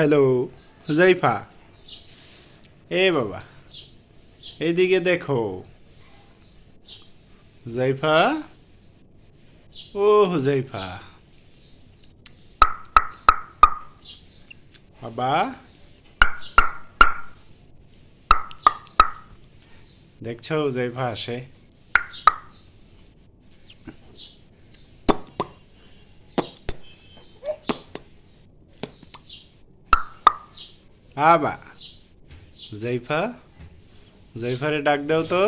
Hello Huzaifa. এ বাবা এদিকে দেখো। হুজাইফা? ও হুজাইফা। বাবা। দেখছ হুজাইফা আসে? আবা। হুজাইফা হুজাইফারে ডাক দাও তো।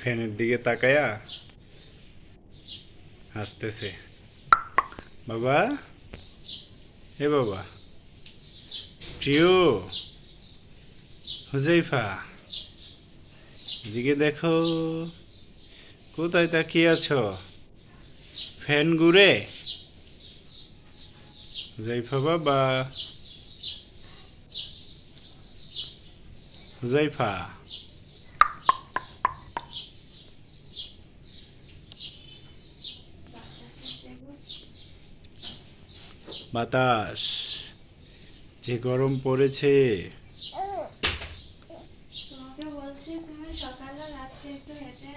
ফ্যানের দিকে তাকায়া হাসতেছে। বাবা? এ বাবা। প্রিয় হুজাইফা এদিকে দেখো কোথায় তাকিয়ে আছো? ফ্যান ঘুরে? হুজাইফা বাবা। হুজাইফা। বাতাস। যে গরম পড়েছে। তোমাকে বলছি তুমি সকালে রাত্রে একটু হেঁটে